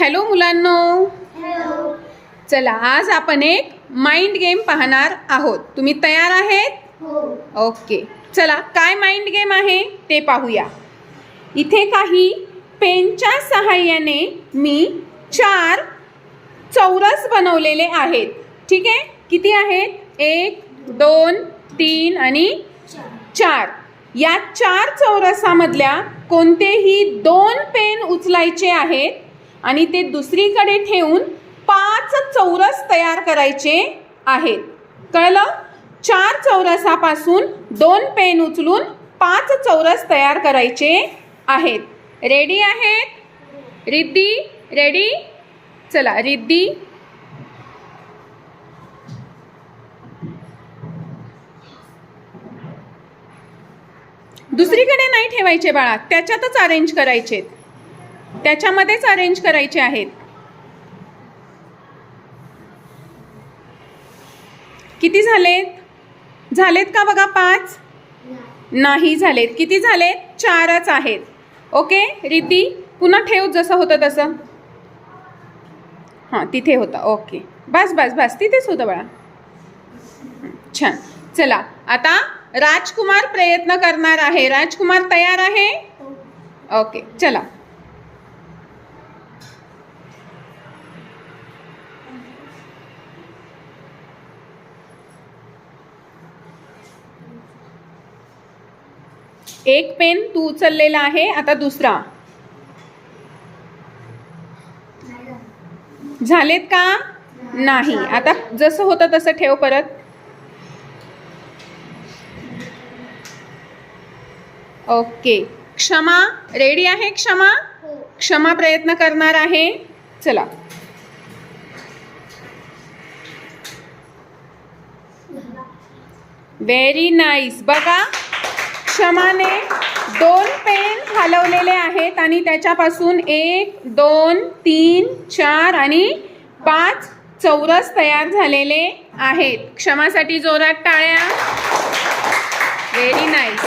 Hello मुलांनो. चला आज आपण एक माइंड गेम पाहणार आहोत. तुम्ही तयार आहेत? ओके. चला काय माइंड गेम आहे ते पाहूया. इथे काही पेनच्या सहाय्याने मी चार चौरस बनवलेले आहेत. ठीक आहे? किती आहेत? एक दोन तीन आणि चार. या चार चौरसामधल्या कोणतेही दोन पेन उचलायचे आहेत? आणि ते दुसरीकडे ठेवून पाच चौरस तयार करायचे आहेत. कळलं? चार चौरसापासून दोन पेन उचलून पाच चौरस तयार करायचे आहेत. रेडी आहेत? रिद्धी? रेडी चला रिद्धी. दुसरीकडे नाही ठेवायचे बाळा त्याच्यातच अरेंज करायचे त्याच्यामध्येच अरेंज करायचे आहेत. किती झालेत? झालेत का बघा पाच? नाही झालेत. किती झालेत? चारच आहेत. ओके? रीती पुन्हा ठेव जसं होतं तसं. हां तिथे होता. ओके. बस बस बस. तिथेच होतं बाळा. छान. चला. आता राजकुमार प्रयत्न करणार आहे. राजकुमार तयार आहे? ओके. चला. एक पेन तू उचललेला आहे आता दुसरा. झालेत का? नाही. आता जसं होतं तसं ठेव परत. ओके. क्षमा? रेडी आहे क्षमा? क्षमा प्रयत्न करणार आहे. चला. व्हेरी नाईस बघा. क्षमाने दोन पेन हलवलेले आहेत आणि त्याच्यापासून एक दोन तीन चार आणि पाच चौरस तयार झालेले आहेत. क्षमासाठी जोरात टाळ्या. Very nice